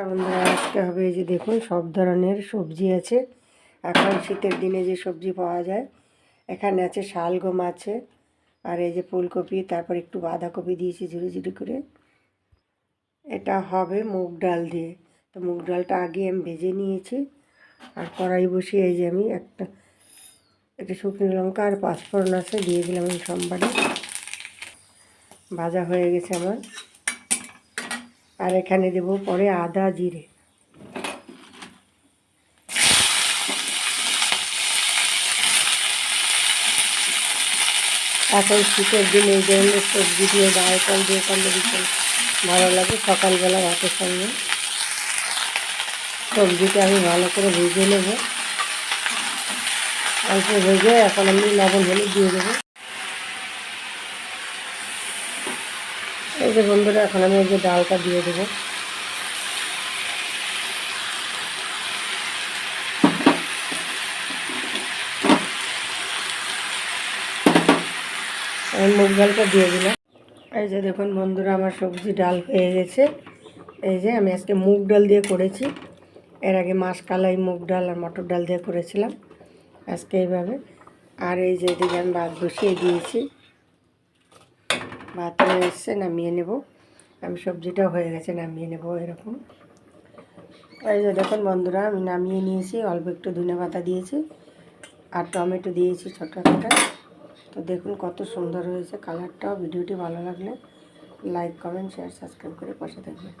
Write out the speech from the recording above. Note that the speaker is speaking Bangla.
আর বন্ধুরা আজকে হবে এই যে দেখুন, সব ধরনের সবজি আছে। এখন শীতের দিনে যে সবজি পাওয়া যায়, এখানে আছে শালগম আছে, আর এই যে ফুলকপি, তারপর একটু বাঁধাকপি দিয়েছি ঝুড়ি ঝুড়ি করে। এটা হবে মুগ ডাল দিয়ে। তো মুগ ডালটা আগে আমি ভেজে নিয়েছি, আর কড়াই বসিয়ে এই যে আমি একটা একটা শুকনো লঙ্কা আর পাঁচফোড়ন আছে, দিয়ে দিলাম সোমবারে। ভাজা হয়ে গেছে আমার। আর এখানে দেব পরে আদা জিরে। এখন শীতের দিনে এই ধরনের সবজি দিয়ে চাল দিয়ে করলে ভীষণ ভালো লাগে সকালবেলা ভাতের সঙ্গে। সবজিটা আমি ভালো করে ভেজে নেব। অল্প ভেজে এখন আমি লবণ হলুদ দিয়ে দেবো। এই যে বন্ধুরা, এখন আমি এই যে ডালটা দিয়ে দেবো। আমি মুগ ডালটা দিয়ে দিলাম। এই যে দেখুন বন্ধুরা, আমার সবজি ডাল হয়ে গেছে। এই যে আমি আজকে মুগ ডাল দিয়ে করেছি। এর আগে মাসকালাই মুগ ডাল আর মটর ডাল দিয়ে করেছিলাম আজকে এইভাবে। আর এই যে এদিকে আমি ভাত বসিয়ে দিয়েছি। ভাত হয়ে এসছে নামিয়ে নেব। আমি সবজিটা হয়ে গেছে, নামিয়ে নেব এরকম। এই যে দেখুন বন্ধুরা, আমি নামিয়ে নিয়েছি, অল্প একটু ধনে পাতা দিয়েছি আর টমেটো দিয়েছি ছোটো একটা। তো দেখুন কত সুন্দর হয়েছে কালারটাও, ভিডিওটি ভালো লাগলে লাইক, কমেন্ট, শেয়ার, সাবস্ক্রাইব করে পাশে থাকবেন।